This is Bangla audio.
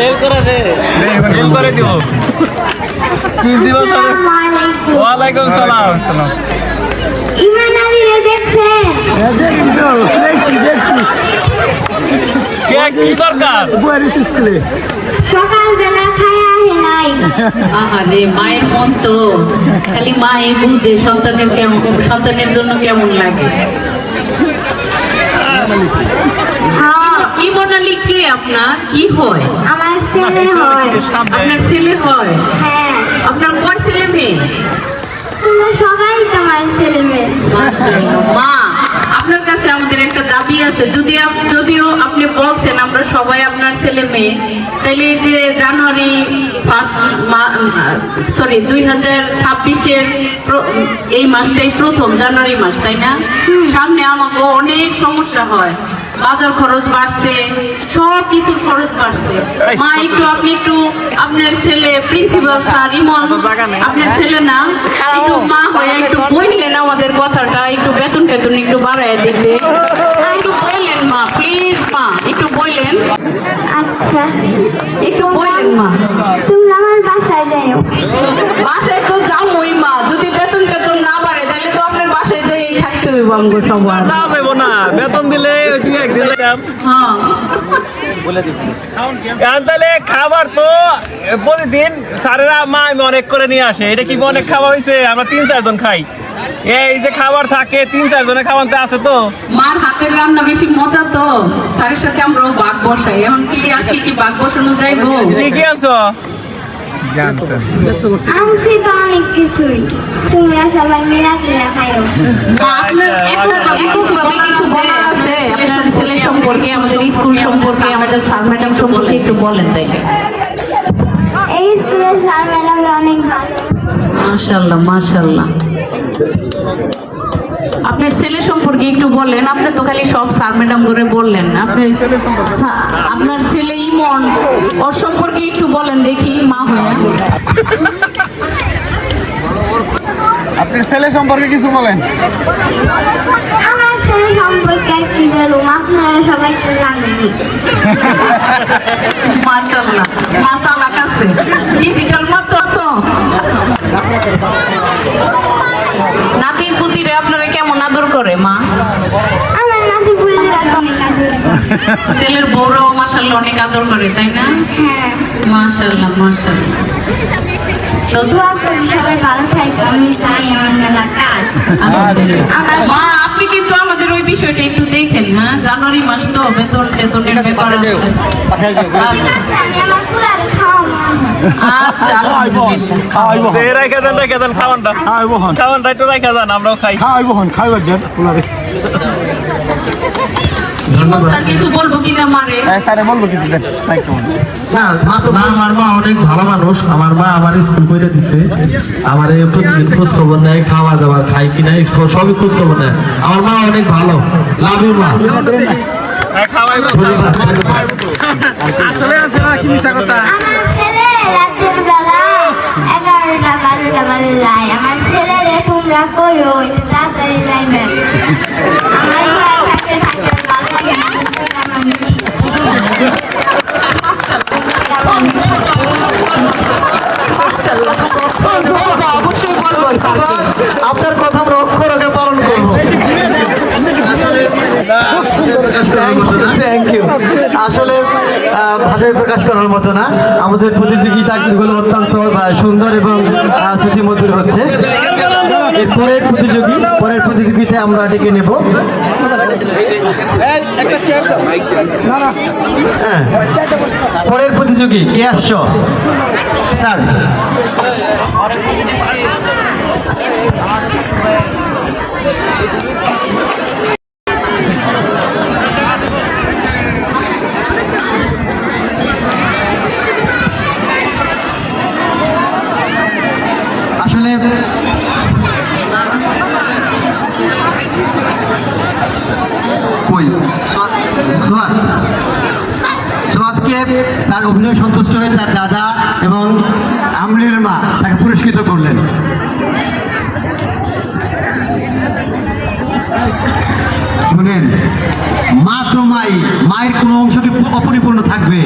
ফেল করে দে। ফেল করে দিব। তিন দিবস ধরে আসসালামু আলাইকুম। ওয়ালাইকুম সালাম। ইমান আলীরে দেখছেন? কে কি দরকার? সকালবেলা খায় নাই। আহারে মায়ের মন তো। খালি মা মায়ে বুঝে সন্তানের কেমন সন্তানের জন্য কেমন লাগে। হ্যাঁ, ইমন আলী কে আপনার? কি হয়? আমার ছেলে হয়। আপনার ছেলে হয়। হ্যাঁ। আপনার কয় ছেলে মেয়ে? সবাই তোমার ছেলে মেয়ে। মা আপনার কাছে আমাদের একটা দাবি আছে। যদি আপ- যদিও আপনি বলছেন আমরা সবাই আপনার ছেলে মেয়ে তাইলে যে জানুয়ারি ফার্স্ট সরি দুই হাজার ছাব্বিশের এই মাসটাই প্রথম জানুয়ারি মাস তাই না? সামনে আমাকে অনেক সমস্যা হয়। বাজার খরচ বাড়ছে সব কিছুর খরচ বাড়ছে। মা একটু আপনি একটু আপনার ছেলে প্রিন্সিপাল স্যার ইমন আপনার ছেলে না? একটু মা হয়ে একটু বললেন আমাদের কথাটা একটু বেতন টেতন একটু বাড়ায় দিতে। একটু বললেন মা প্লিজ মা একটু বললেন। আচ্ছা। একটু বললেন মা। তোমরা আমার বাসায় যাও বাসায় তো যাবোই মা যদি বেতন টেতন না বাড়ে তাহলে তো আপনার বাসায় যেই থাকতে হইব আমগো সবার। তা না। বেতন দিলে একদিন হ্যাঁ। তাহলে খাবার তো প্রতিদিন স্যারেরা মা আমি অনেক করে নিয়ে আসে। এটা কি অনেক খাওয়া হয়েছে? আমরা তিন চারজন খাই। এই যে খাবার থাকে তিন চারজনের খাবার তো আছে তো। মার হাতের রান্না বেশি মজা তো। স্যারের সাথে আমরাও বাঘ বসাই। এখন কি আজকে কি বাঘ বসানো যাইবো? কি কি আনছো? আনছি তো অনেক কিছুই। তোমরা সবাই মিলাপিলা খাইও। আপনার কিছু বলার আছে আপনার ছেলে সম্পর্কে আমাদের স্কুল সম্পর্কে আমাদের স্যার ম্যাডাম সম্পর্কে একটু বলেন তাইলে। এই স্কুলের স্যার ম্যাডাম অনেক ভালো। মাশাল্লাহ মাশাল্লাহ আপনার ছেলে সম্পর্কে একটু বলেন আপনি তো খালি সব স্যার ম্যাডাম করে বললেন। আপনি আপনার ছেলে ইমন ওর সম্পর্কে একটু বলেন দেখি মা হয়ে। আপনার ছেলে সম্পর্কে কিছু বলেন। ডিজিটাল মত তো নাতির পুতিরে আপনারা কেমন আদর করে মা আমার নাতি ছেলের বউরাও মাশাল্লাহ অনেক আদর করে তাই না হ্যাঁ মাশাল্লাহ মাশাল্লাহ তো দোয়া করি দেখেন হ্যাঁ? জানুয়ারি মাস তো বেতন টেতনের ব্যাপার আছে। আচ্ছা আমি আমার কুলারে খাওয়া আচ্ছা আলহামদুলিল্লাহ। খাওয়াইব। এই রাখা দেন রাখা দেন খাওয়ানটা। খাওয়ান খাওয়ান খাওয়ানটা একটু খাওয়ান খাওয়ান আমরাও খাই। খাওয়ান খাওয়ান খাওয়ান খাওয়ান খাওয়ান ইমন স্যার কিছু বলব কিনা মারে স্যারে বলব কিছু দেন তাই কেমন না মা তো না আমার মা অনেক ভালো মানুষ। আমার মা আমার স্কুল করে দিছে। আমার এই প্রতিদিন খোঁজ খবর নেয় খাওয়া দাওয়া খাই কি নাই সবই খোঁজ খবর নেয়। আমার মা অনেক ভালো। লাভ ইউ মা। হ্যাঁ, খাওয়াইবো আমার ছেলে রাতের এগারোটা বারোটা বাজে যায়। আমার ছেলেরে তোমরা কইও তাড়াতাড়ি যাইবেন থ্যাংক ইউ আসলে ভাষায় প্রকাশ করার মতো না। আমাদের প্রতিযোগিতাগুলো অত্যন্ত সুন্দর এবং আহ, শ্রুতিমধুর হচ্ছে। এর পরের প্রতিযোগী পরের প্রতিযোগিতায় আমরা ডেকে নেব। হ্যাঁ। পরের প্রতিযোগী কে আসছ? স্যার। আসলে তার অভিনয় সন্তুষ্ট হয়ে তার দাদা এবং আমলির মা তাকে পুরস্কৃত করলেন। শুনেন, মা তো মাই, মায়ের কোনো অংশ কি অপরিপূর্ণ থাকবে।